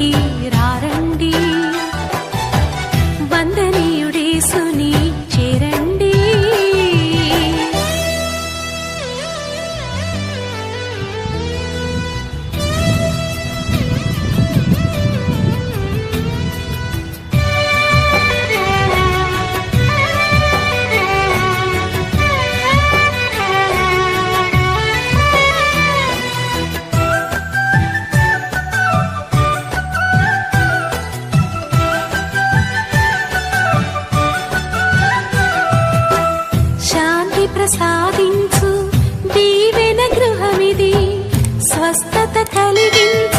Kira ప్రసాదించు. దీవెన గృహమిది. స్వస్థత కలిగించు.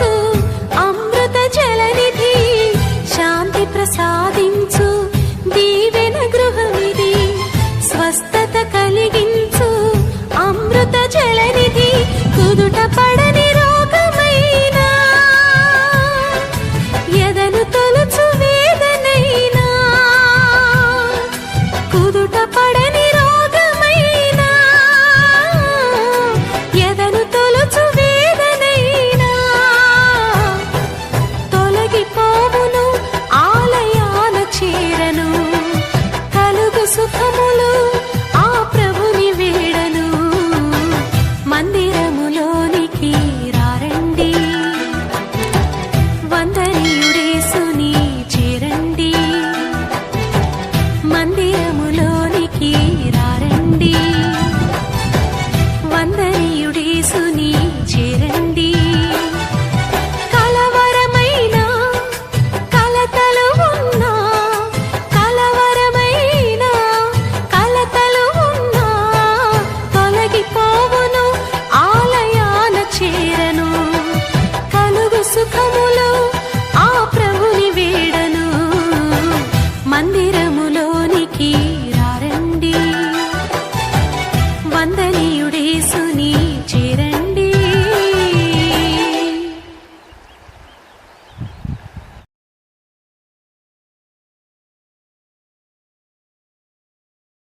మందిరములోనికి రారండి.